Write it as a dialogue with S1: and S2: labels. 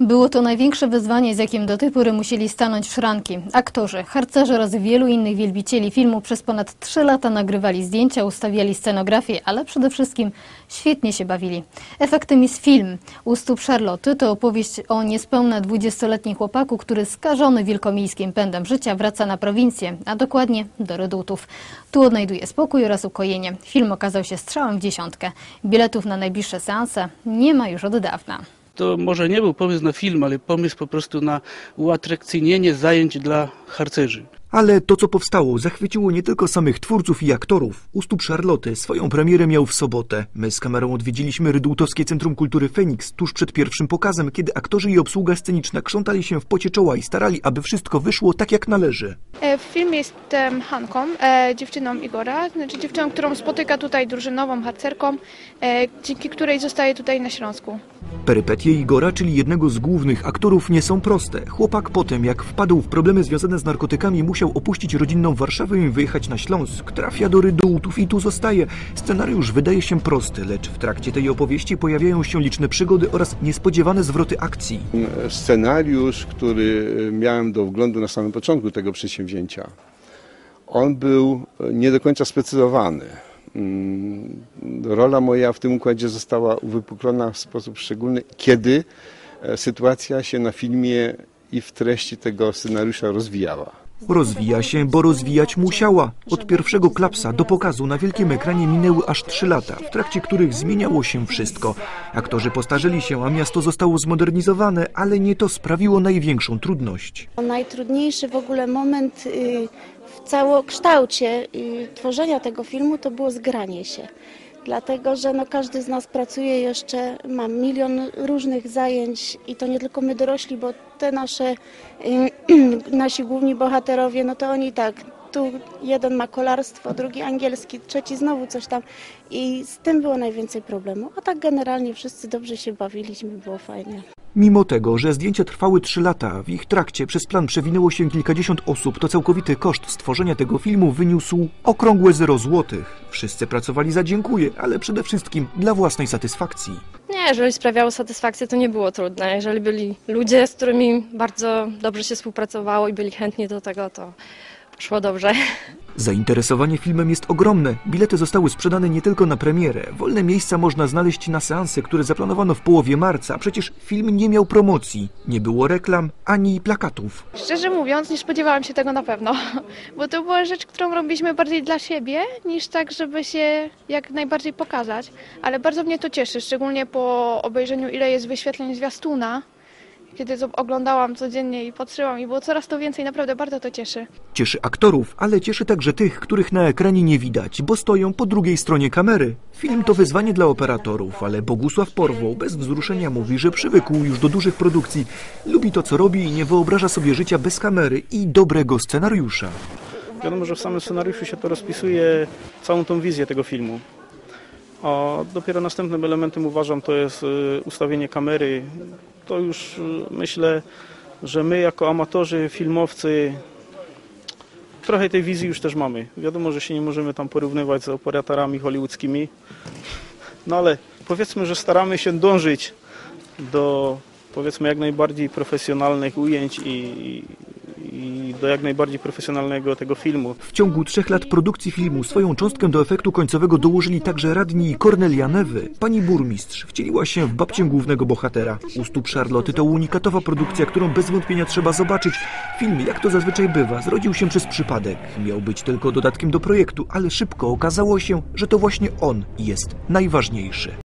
S1: Było to największe wyzwanie, z jakim do tej pory musieli stanąć szranki. Aktorzy, harcerze oraz wielu innych wielbicieli filmu przez ponad trzy lata nagrywali zdjęcia, ustawiali scenografię, ale przede wszystkim świetnie się bawili. Efektem jest film. U stóp Charlotte to opowieść o niespełna 20-letnim chłopaku, który skażony wielkomiejskim pędem życia wraca na prowincję, a dokładnie do Redutów. Tu odnajduje spokój oraz ukojenie. Film okazał się strzałem w dziesiątkę. Biletów na najbliższe seanse nie ma już od dawna.
S2: To może nie był pomysł na film, ale pomysł po prostu na uatrakcyjnienie zajęć dla harcerzy.
S3: Ale to, co powstało, zachwyciło nie tylko samych twórców i aktorów. U stóp Charlotte swoją premierę miał w sobotę. My z kamerą odwiedziliśmy Rydultowskie Centrum Kultury Feniks tuż przed pierwszym pokazem, kiedy aktorzy i obsługa sceniczna krzątali się w pocie czoła i starali, aby wszystko wyszło tak jak należy.
S4: E, W filmie jestem Hanką, e, dziewczyną Igora, znaczy dziewczyną, którą spotyka tutaj drużynową harcerką, e, dzięki której zostaje tutaj na Śląsku.
S3: Perypetie Igora, czyli jednego z głównych aktorów, nie są proste. Chłopak po tym, jak wpadł w problemy związane z narkotykami, musiał opuścić rodzinną Warszawę i wyjechać na Śląsk. Trafia do Rydułtów i tu zostaje. Scenariusz wydaje się prosty, lecz w trakcie tej opowieści pojawiają się liczne przygody oraz niespodziewane zwroty akcji.
S5: scenariusz, który miałem do wglądu na samym początku tego przedsięwzięcia, on był nie do końca sprecyzowany. Mm, Rola moja w tym układzie została uwypuklona w sposób szczególny, kiedy e, sytuacja się na filmie i w treści tego scenariusza rozwijała.
S3: Rozwija się, bo rozwijać musiała. Od pierwszego klapsa do pokazu na wielkim ekranie minęły aż trzy lata, w trakcie których zmieniało się wszystko. Aktorzy postarzeli się, a miasto zostało zmodernizowane, ale nie to sprawiło największą trudność.
S6: Najtrudniejszy w ogóle moment y, w całokształcie y, tworzenia tego filmu to było zgranie się. Dlatego, że no każdy z nas pracuje jeszcze, ma milion różnych zajęć i to nie tylko my dorośli, bo te nasze, nasi główni bohaterowie, no to oni tak, tu jeden ma kolarstwo, drugi angielski, trzeci znowu coś tam i z tym było najwięcej problemu. A tak generalnie wszyscy dobrze się bawiliśmy, było fajnie.
S3: Mimo tego, że zdjęcia trwały trzy lata, w ich trakcie przez plan przewinęło się kilkadziesiąt osób, to całkowity koszt stworzenia tego filmu wyniósł okrągłe 0 złotych. Wszyscy pracowali za dziękuję, ale przede wszystkim dla własnej satysfakcji.
S7: Nie, jeżeli sprawiało satysfakcję, to nie było trudne. Jeżeli byli ludzie, z którymi bardzo dobrze się współpracowało i byli chętni do tego, to poszło dobrze.
S3: Zainteresowanie filmem jest ogromne. Bilety zostały sprzedane nie tylko na premierę. Wolne miejsca można znaleźć na seanse, które zaplanowano w połowie marca, a przecież film nie miał promocji. Nie było reklam ani plakatów.
S4: Szczerze mówiąc, nie spodziewałam się tego na pewno, bo to była rzecz, którą robiliśmy bardziej dla siebie, niż tak, żeby się jak najbardziej pokazać. Ale bardzo mnie to cieszy, szczególnie po obejrzeniu, ile jest wyświetleń zwiastuna, kiedy oglądałam codziennie i patrzyłam i było coraz to więcej, naprawdę bardzo to cieszy.
S3: Cieszy aktorów, ale cieszy także tych, których na ekranie nie widać, bo stoją po drugiej stronie kamery. Film to wyzwanie dla operatorów, ale Bogusław Porwoł bez wzruszenia mówi, że przywykł już do dużych produkcji. Lubi to, co robi i nie wyobraża sobie życia bez kamery i dobrego scenariusza.
S2: Wiadomo, że w samym scenariuszu się to rozpisuje całą tą wizję tego filmu. A dopiero następnym elementem uważam to jest y, ustawienie kamery. To już y, myślę, że my jako amatorzy, filmowcy trochę tej wizji już też mamy. Wiadomo, że się nie możemy tam porównywać z operatorami hollywoodzkimi, no ale powiedzmy, że staramy się dążyć do powiedzmy jak najbardziej profesjonalnych ujęć i, i do jak najbardziej profesjonalnego tego filmu.
S3: W ciągu trzech lat produkcji filmu swoją cząstkę do efektu końcowego dołożyli także radni Kornelia Newy. Pani burmistrz wcieliła się w babcię głównego bohatera. U stóp Charlotte to unikatowa produkcja, którą bez wątpienia trzeba zobaczyć. Film, jak to zazwyczaj bywa, zrodził się przez przypadek. Miał być tylko dodatkiem do projektu, ale szybko okazało się, że to właśnie on jest najważniejszy.